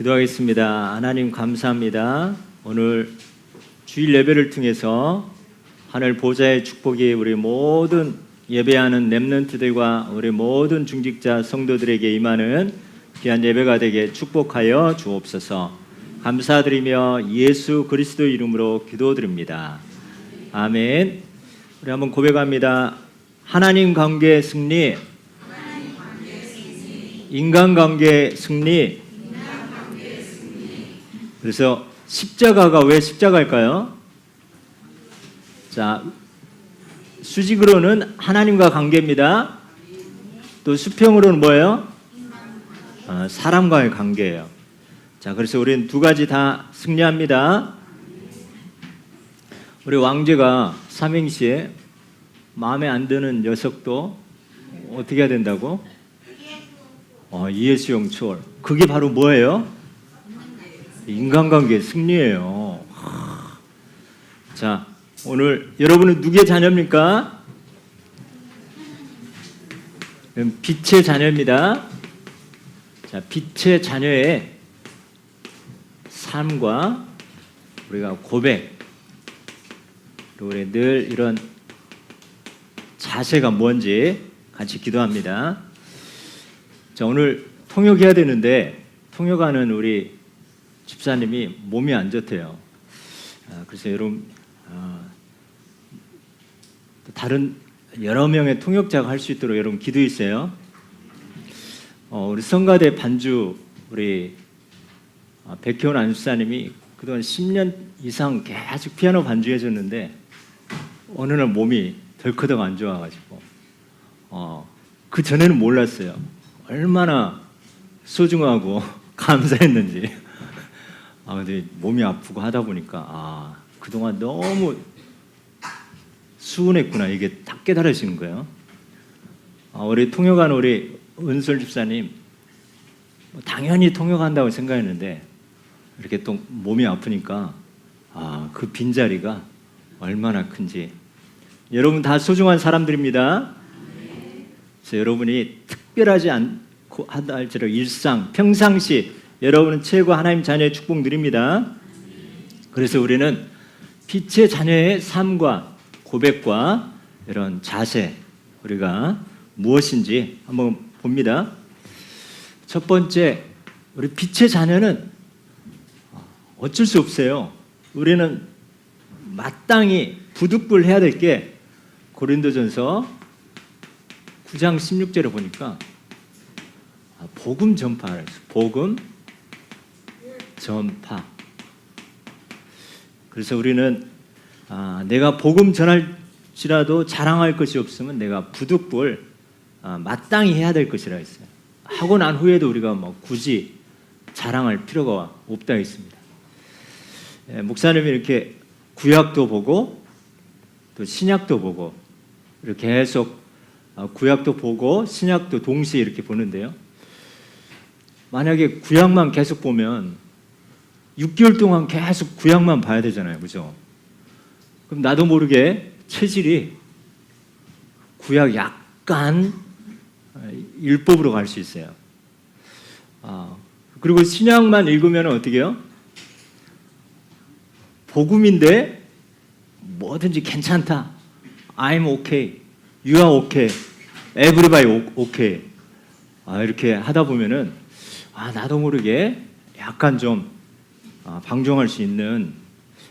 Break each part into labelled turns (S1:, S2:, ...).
S1: 기도하겠습니다. 하나님 감사합니다. 오늘 주일 예배를 통해서 하늘 보좌의 축복이 우리 모든 예배하는 렘넌트들과 우리 모든 중직자 성도들에게 임하는 귀한 예배가 되게 축복하여 주옵소서. 감사드리며 예수 그리스도 이름으로 기도드립니다. 아멘. 우리 한번 고백합니다. 하나님 관계 승리, 인간 관계 승리. 그래서 십자가가 왜 십자가일까요? 자, 수직으로는 하나님과 관계입니다. 또 수평으로는 뭐예요? 어, 사람과의 관계예요. 자, 그래서 우리는 두 가지 다 승리합니다. 우리 왕제가 삼행시에 마음에 안 드는 녀석도 어떻게 해야 된다고? 어, 이해수용 초월. 그게 바로 뭐예요? 인간관계 승리예요. 하. 자, 오늘 여러분은 누구의 자녀입니까? 음, 빛의 자녀입니다. 자, 빛의 자녀의 삶과 우리가 고백, 우리 늘 이런 자세가 뭔지 같이 기도합니다. 자, 오늘 통역해야 되는데 통역하는 우리 집사님이 몸이 안 좋대요. 아, 그래서 여러분 아, 또 다른 여러 명의 통역자가 할 수 있도록 여러분 기도해 주세요. 어, 우리 성가대 반주 우리 아, 백효원 안수사님이 그동안 10년 이상 계속 피아노 반주해 줬는데 어느 날 몸이 덜커덕 안 좋아가지고 어, 그 전에는 몰랐어요. 얼마나 소중하고 감사했는지. 아 근데 몸이 아프고 하다 보니까 아 그동안 너무 수운했구나 이게 딱 깨달으시는 거예요. 아, 우리 통역한 우리 은솔 집사님 뭐 당연히 통역한다고 생각했는데 이렇게 또 몸이 아프니까 아 그 빈자리가 얼마나 큰지 여러분 다 소중한 사람들입니다. 그래서 여러분이 특별하지 않고 하다 할지라도 일상 평상시 여러분은 최고 하나님 자녀의 축복 누립니다. 그래서 우리는 빛의 자녀의 삶과 고백과 이런 자세 우리가 무엇인지 한번 봅니다. 첫 번째 우리 빛의 자녀는 어쩔 수 없어요. 우리는 마땅히 부득불 해야 될 게 고린도전서 9장 16절에 보니까 아, 복음 전파를. 복음 전파. 그래서 우리는 아, 내가 복음 전할지라도 자랑할 것이 없으면 내가 부득불 아, 마땅히 해야 될 것이라 했어요. 하고 난 후에도 우리가 뭐 굳이 자랑할 필요가 없다 했습니다. 예, 목사님이 이렇게 구약도 보고 또 신약도 보고 이렇게 계속 아, 구약도 보고 신약도 동시에 이렇게 보는데요. 만약에 구약만 계속 보면 6개월 동안 계속 구약만 봐야 되잖아요. 그죠? 그럼 나도 모르게 체질이 구약 약간 율법으로 갈 수 있어요. 아, 그리고 신약만 읽으면 어떻게 해요? 복음인데 뭐든지 괜찮다. I'm okay. You are okay. Everybody okay. 아, 이렇게 하다 보면은 아, 나도 모르게 약간 좀 아, 방종할 수 있는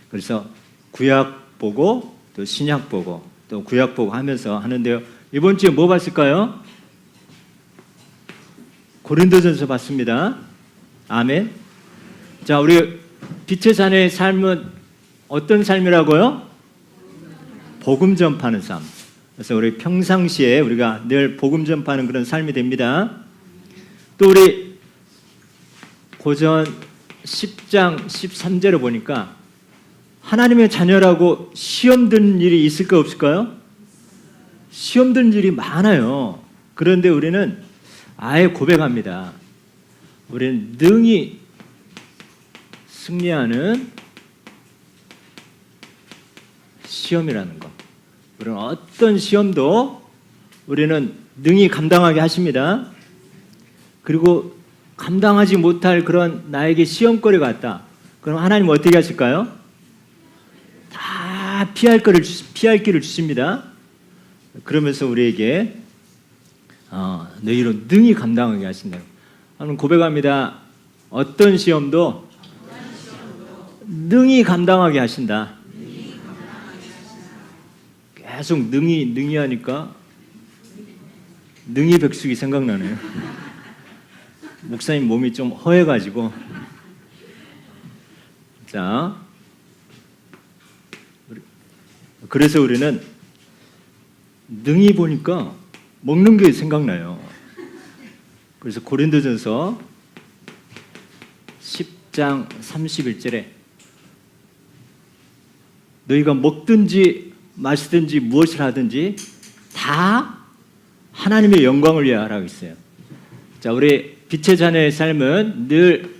S1: 그래서 구약 보고 또 신약 보고 또 구약 보고 하면서 하는데요. 이번 주에 뭐 봤을까요? 고린도전서 봤습니다. 아멘. 자, 우리 빛의 자녀의 삶은 어떤 삶이라고요? 복음 전파하는 삶. 그래서 우리 평상시에 우리가 늘 복음 전파하는 그런 삶이 됩니다. 또 우리 고전 10장 13절을 보니까 하나님의 자녀라고 시험 드는 일이 있을까 없을까요? 시험 드는 일이 많아요. 그런데 우리는 아예 고백합니다. 우리는 능히 승리하는 시험이라는 것. 우리는 어떤 시험도 우리는 능히 감당하게 하십니다. 그리고 감당하지 못할 그런 나에게 시험거리가 왔다. 그럼 하나님 어떻게 하실까요? 다 피할 거를 주- 피할 길을 주십니다. 그러면서 우리에게 어, 너희로 능히 감당하게 하신다. 하나님 고백합니다. 어떤 시험도 능히 감당하게 하신다. 계속 능히 능히 하니까 능히 백숙이 생각나네요. 목사님 몸이 좀 허해가지고 자 그래서 우리는 능히 보니까 먹는 게 생각나요. 그래서 고린도전서 10장 31절에 너희가 먹든지 마시든지 무엇을 하든지 다 하나님의 영광을 위하여 하라고 있어요. 자, 우리 빛의 자녀의 삶은 늘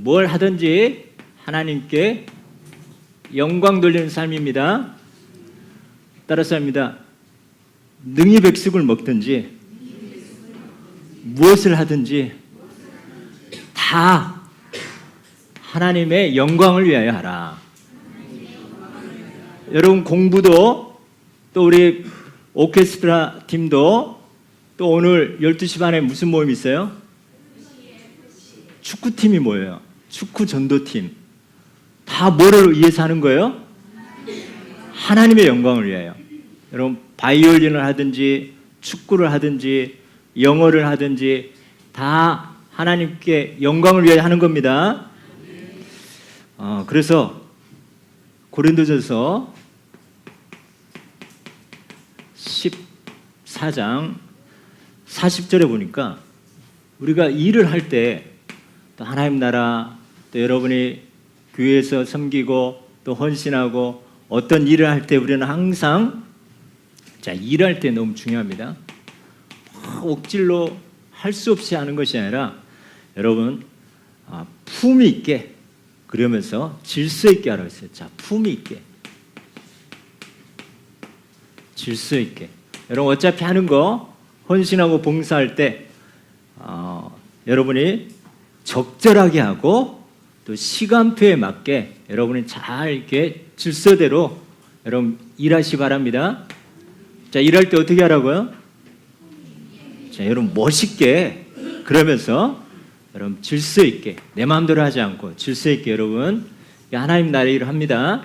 S1: 뭘 하든지 하나님께 영광 돌리는 삶입니다. 따라서 합니다. 능히 백숙을 먹든지 무엇을 하든지 다 하나님의 영광을 위하여 하라. 여러분 공부도 또 우리 오케스트라 팀도 또 오늘 12시 반에 무슨 모임 있어요? 축구팀이 뭐예요? 축구 전도팀. 다 뭐를 위해서 하는 거예요? 하나님의 영광을 위하여. 여러분 바이올린을 하든지 축구를 하든지 영어를 하든지 다 하나님께 영광을 위하여 하는 겁니다. 어, 그래서 고린도전서 14장 40절에 보니까 우리가 일을 할 때 또 하나님 나라 또 여러분이 교회에서 섬기고 또 헌신하고 어떤 일을 할 때 우리는 항상 자 일할 때 너무 중요합니다. 막 억질로 할 수 없이 하는 것이 아니라 여러분 아, 품위 있게 그러면서 질서 있게 하라고 했어요. 자 품위 있게 질서 있게 여러분 어차피 하는 거 헌신하고 봉사할 때 어, 여러분이 적절하게 하고 또 시간표에 맞게 여러분이 잘 이렇게 질서대로 여러분 일하시 바랍니다. 자 일할 때 어떻게 하라고요? 자 여러분 멋있게 그러면서 여러분 질서 있게 내 마음대로 하지 않고 질서 있게 여러분 하나님 나라 일을 합니다.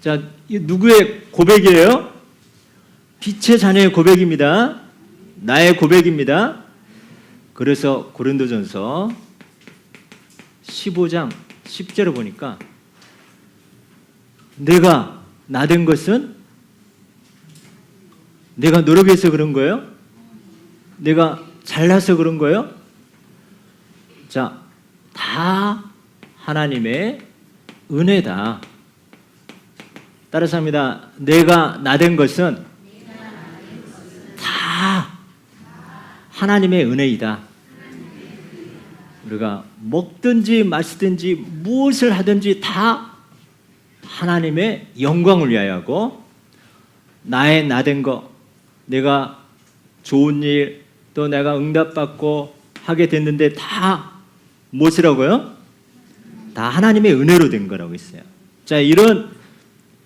S1: 자이 누구의 고백이에요? 빛의 자녀의 고백입니다. 나의 고백입니다. 그래서 고린도전서 15장 10절을 보니까 내가 나 된 것은 내가 노력해서 그런 거예요? 내가 잘나서 그런 거예요? 자, 다 하나님의 은혜다. 따라서 합니다. 내가 나 된 것은 다 하나님의 은혜이다. 우리가 먹든지 마시든지 무엇을 하든지 다 하나님의 영광을 위하여 하고 나의 나된 거 내가 좋은 일 또 내가 응답받고 하게 됐는데 다 무엇이라고요? 다 하나님의 은혜로 된 거라고 있어요. 자 이런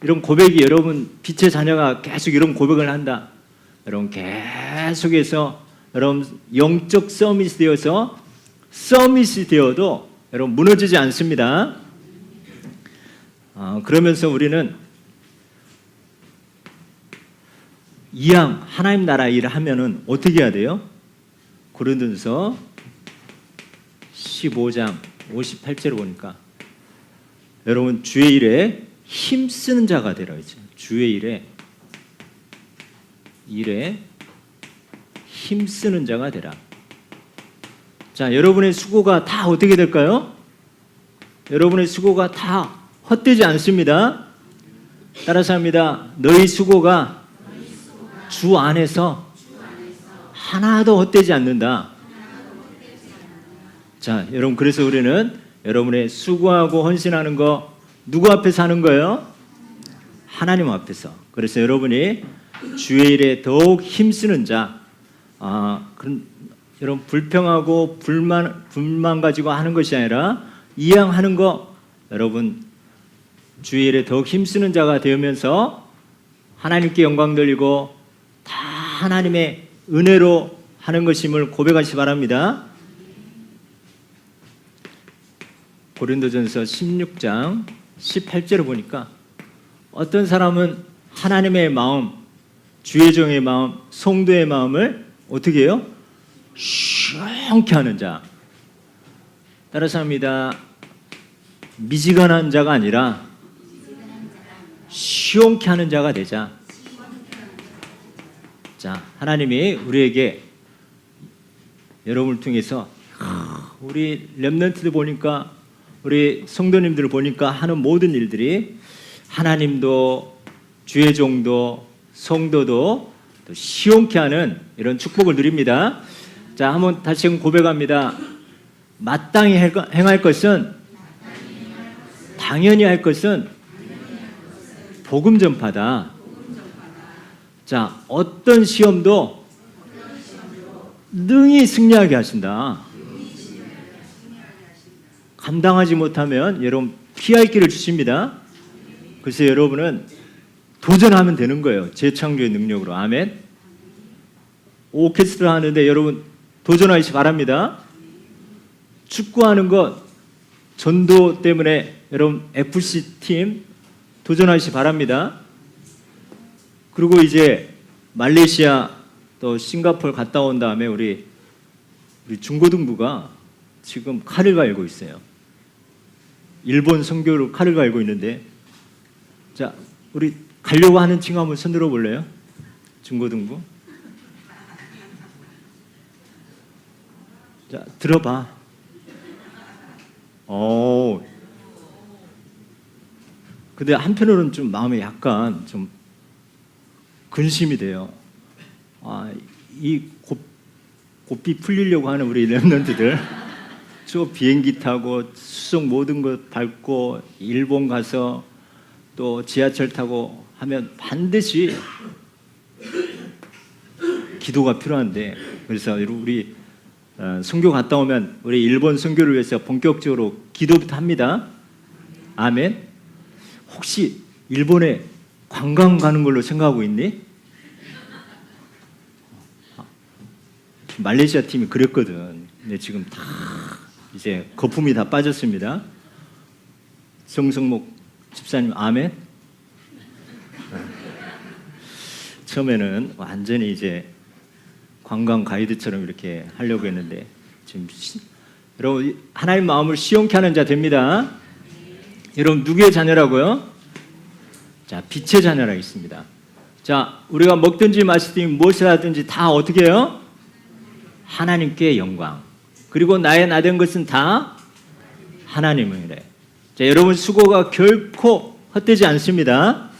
S1: 이런 고백이 여러분 빛의 자녀가 계속 이런 고백을 한다. 여러분 계속해서 여러분 영적 서밋이 되어서 서밋이 되어도 여러분 무너지지 않습니다. 어, 그러면서 우리는 이왕 하나님 나라 일을 하면은 어떻게 해야 돼요? 고린도서 15장 58절을 보니까 여러분 주의 일에 힘쓰는 자가 되라 했죠. 주의 일에 일에 힘쓰는 자가 되라. 자, 여러분의 수고가 다 어떻게 될까요? 여러분의 수고가 다 헛되지 않습니다. 따라서 합니다. 너희 수고가 주 안에서 하나도 헛되지 않는다. 자, 여러분 그래서 우리는 여러분의 수고하고 헌신하는 거 누구 앞에서 하는 거예요? 하나님 앞에서. 그래서 여러분이 주의 일에 더욱 힘쓰는 자, 아, 그런 여러분 불평하고 불만 불만 가지고 하는 것이 아니라 이양하는 거 여러분 주의 일에 더욱 힘쓰는 자가 되면서 하나님께 영광 돌리고 다 하나님의 은혜로 하는 것임을 고백하시 바랍니다. 고린도전서 16장 18절을 보니까 어떤 사람은 하나님의 마음, 주의 종의 마음, 성도의 마음을 어떻게 해요? 시원케 하는 자. 따라서 합니다. 미지근한 자가 아니라 시원케 하는 자가 되자. 자, 하나님이 우리에게 여러분을 통해서 우리 렘넌트들 보니까 우리 성도님들을 보니까 하는 모든 일들이 하나님도 주의 종도 성도도 또 시원케 하는 이런 축복을 누립니다. 자, 한번 다시 고백합니다. 마땅히 할- 행할 것은 당연히 할 것은 복음 전파다. 자, 어떤 시험도 능히 승리하게 하신다. 감당하지 못하면 여러분 피할 길을 주십니다. 그래서 여러분은 도전하면 되는 거예요. 재창조의 능력으로. 아멘. 오케스트라 하는데 여러분 도전하시 기 바랍니다. 축구하는 것 전도 때문에 여러분 FC 팀 도전하시 기 바랍니다. 그리고 이제 말레이시아 또 싱가포르 갔다 온 다음에 우리 우리 중고등부가 지금 칼을 갈고 있어요. 일본 선교로 칼을 갈고 있는데 자 우리 가려고 하는 친구 한번 손 들어 볼래요? 중고등부. 자 들어봐. 어. 근데 한편으로는 좀 마음에 약간 좀 근심이 돼요. 아, 이 곱, 곱비 풀리려고 하는 우리 랩런트들 저 비행기 타고 수속 모든 것 밟고 일본 가서 또 지하철 타고 하면 반드시 기도가 필요한데 그래서 우리 어, 선교 갔다 오면 우리 일본 선교를 위해서 본격적으로 기도부터 합니다. 아멘. 혹시 일본에 관광 가는 걸로 생각하고 있니? 말레이시아 팀이 그랬거든. 근데 지금 다 이제 거품이 다 빠졌습니다. 정성목 집사님 아멘. 처음에는 완전히 이제 관광 가이드처럼 이렇게 하려고 했는데 지금 시- 여러분 하나님 마음을 시원케 하는 자 됩니다. 여러분 누구의 자녀라고요? 자 빛의 자녀라 있습니다. 자 우리가 먹든지 마시든지 무엇을 하든지 다 어떻게 해요? 하나님께 영광. 그리고 나의 나된 것은 다 하나님이래. 자, 여러분 수고가 결코 헛되지 않습니다.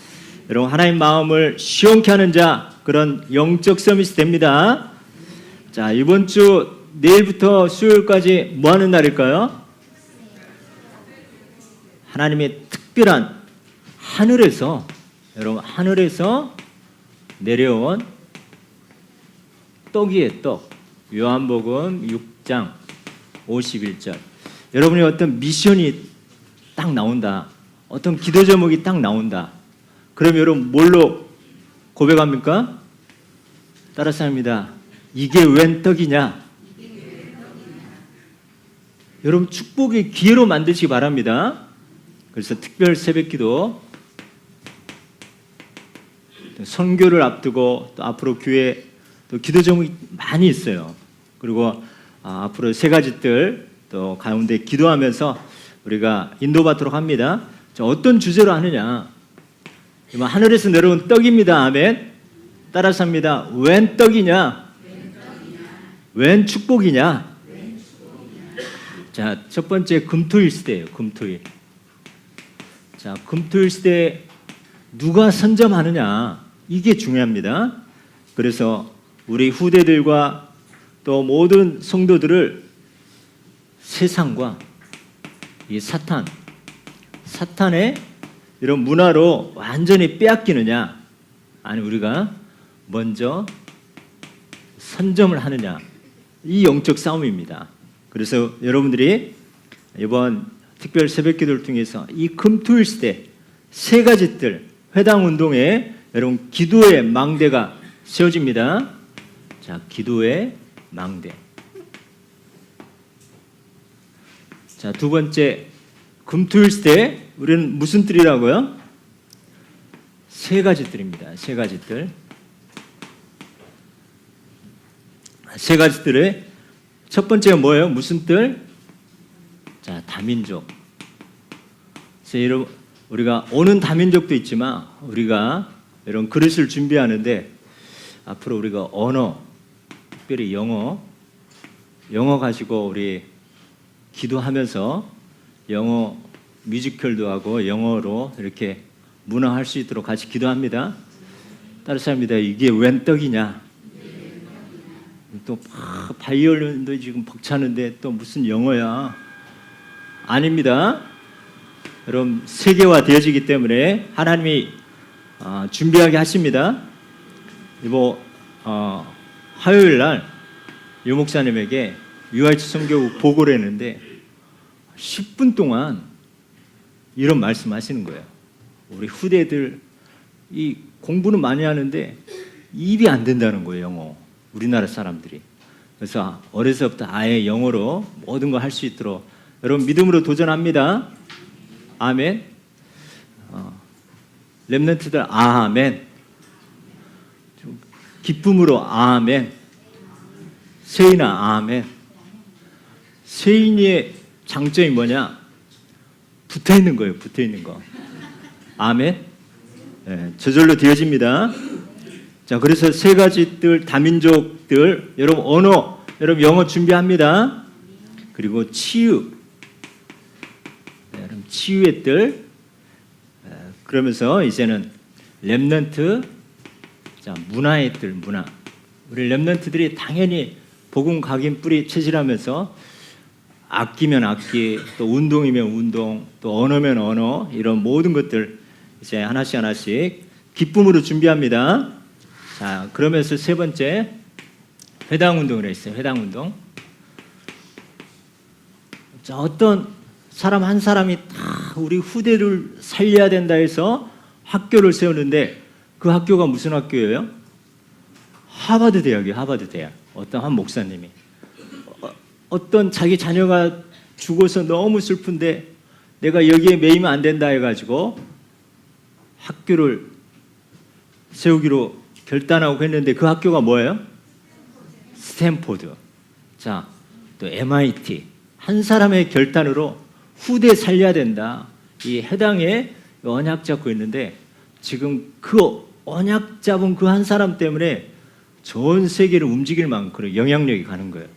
S1: 여러분 하나님 마음을 시원케 하는 자 그런 영적 서밋이 됩니다. 자 이번 주 내일부터 수요일까지 뭐 하는 날일까요? 하나님의 특별한 하늘에서 여러분 하늘에서 내려온 떡이의 떡 요한복음 6장 51절 여러분이 어떤 미션이 딱 나온다 어떤 기도 제목이 딱 나온다 그럼 여러분 뭘로 고백합니까? 따라서 합니다 이게 웬 떡이냐 여러분 축복의 기회로 만드시기 바랍니다 그래서 특별 새벽기도 선교를 앞두고 또 앞으로 교회 또 기도 제목이 많이 있어요. 그리고 아, 앞으로 세 가지 들 또 가운데 기도하면서 우리가 인도받도록 합니다. 자, 어떤 주제로 하느냐? 하늘에서 내려온 떡입니다. 아멘. 따라서 합니다. 웬 떡이냐? 웬 축복이냐? 자, 첫 번째 금토일 시대예요. 금토일. 자, 금토일 시대 누가 선점하느냐? 이게 중요합니다. 그래서 우리 후대들과 또 모든 성도들을 세상과 이 사탄, 사탄의 이런 문화로 완전히 빼앗기느냐, 아니 우리가 먼저 선점을 하느냐, 이 영적 싸움입니다. 그래서 여러분들이 이번 특별 새벽 기도를 통해서 이 금토일 시대 세 가지 뜰 회당 운동에 여러분 기도의 망대가 세워집니다. 자, 기도의 망대. 자, 두 번째 금토일 시대 우리는 무슨 뜰이라고요? 세 가지 뜰입니다. 세 가지 뜰. 세 가지 뜰에 첫 번째가 뭐예요? 무슨 뜰? 자, 다민족. 그래서 우리가 오는 다민족도 있지만 우리가 이런 그릇을 준비하는데 앞으로 우리가 언어, 특별히 영어, 영어 가지고 우리 기도하면서 영어 뮤지컬도 하고 영어로 이렇게 문화할 수 있도록 같이 기도합니다. 따라서 합니다. 이게 웬 떡이냐? 또막 바이올린도 지금 벅차는데 또 무슨 영어야? 아닙니다. 여러분 세계화 되어지기 때문에 하나님이 어, 준비하게 하십니다. 이번 어, 화요일 날 유목사님에게 유아이치 선교국 보고를 했는데 10분 동안 이런 말씀하시는 거예요. 우리 후대들 이 공부는 많이 하는데 입이 안 된다는 거예요, 영어. 우리나라 사람들이. 그래서 어려서부터 아예 영어로 모든 걸 할 수 있도록 여러분 믿음으로 도전합니다. 아멘. 어, 렘넌트들 아멘. 좀 기쁨으로 아멘. 세인아 아멘. 세인이의 장점이 뭐냐? 붙어 있는 거예요. 붙어 있는 거. 아멘. 예, 저절로 되어집니다. 자, 그래서 세 가지 뜰 다민족들 여러분 언어 여러분 영어 준비합니다. 그리고 치유. 네, 여러분 치유의 뜰. 예, 그러면서 이제는 렘넌트 자, 문화의 뜰 문화. 우리 렘넌트들이 당연히 복음 각인 뿌리 체질하면서 악기면 악기, 또 운동이면 운동, 또 언어면 언어 이런 모든 것들 이제 하나씩 하나씩 기쁨으로 준비합니다. 자, 그러면서 세 번째 회당 운동을 했어요. 회당 운동. 자, 어떤 사람 한 사람이 다 우리 후대를 살려야 된다 해서 학교를 세우는데 그 학교가 무슨 학교예요? 하버드 대학이에요. 하버드 대학. 어떤 한 목사님이 어, 어떤 자기 자녀가 죽어서 너무 슬픈데 내가 여기에 매이면 안 된다 해가지고 학교를 세우기로 결단하고 했는데 그 학교가 뭐예요? 스탠포드. 자, 또 MIT. 한 사람의 결단으로 후대 살려야 된다. 이 해당에 언약 잡고 있는데 지금 그 언약 잡은 그 한 사람 때문에 전 세계를 움직일 만큼 영향력이 가는 거예요.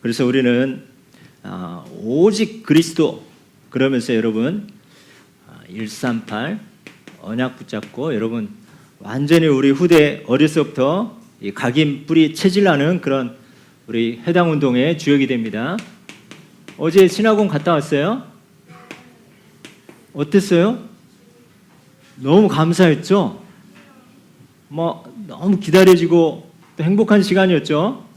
S1: 그래서 우리는 아, 오직 그리스도 그러면서 여러분 아, 138 언약 붙잡고 여러분 완전히 우리 후대 어려서부터 이 각인 뿌리 체질나는 그런 우리 해당 운동의 주역이 됩니다. 어제 신학원 갔다 왔어요? 어땠어요? 너무 감사했죠? 뭐 너무 기다려지고 또 행복한 시간이었죠?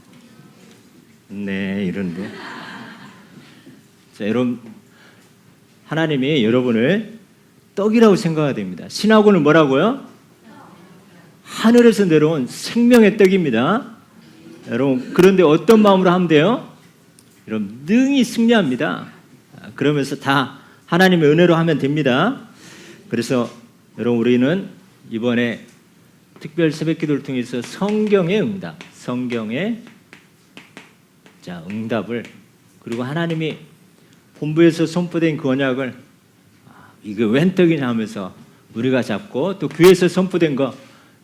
S1: 네, 이런데. 자, 여러분 하나님이 여러분을 떡이라고 생각해야 됩니다. 신학원은 뭐라고요? 하늘에서 내려온 생명의 떡입니다. 여러분 그런데 어떤 마음으로 하면 돼요? 여러분 능히 승리합니다. 아, 그러면서 다 하나님의 은혜로 하면 됩니다. 그래서 여러분 우리는 이번에 특별 새벽기도를 통해서 성경의 응답, 성경의 자 응답을 그리고 하나님이 본부에서 선포된 그 언약을 아, 이거 웬 떡이냐 하면서 우리가 잡고 또 교회에서 선포된 거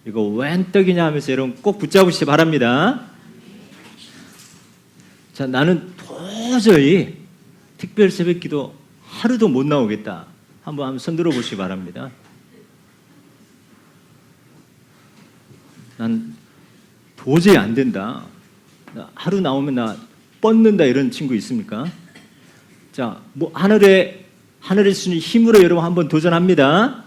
S1: 이거 웬 떡이냐 하면서 여러분 꼭 붙잡으시기 바랍니다. 자 나는 도저히 특별 새벽 기도 하루도 못 나오겠다. 한번 한번 손 들어 보시기 바랍니다. 난 도저히 안 된다. 나 하루 나오면 나 뻗는다 이런 친구 있습니까? 자, 뭐 하늘에 하늘의 수는 힘으로 여러분 한번 도전합니다.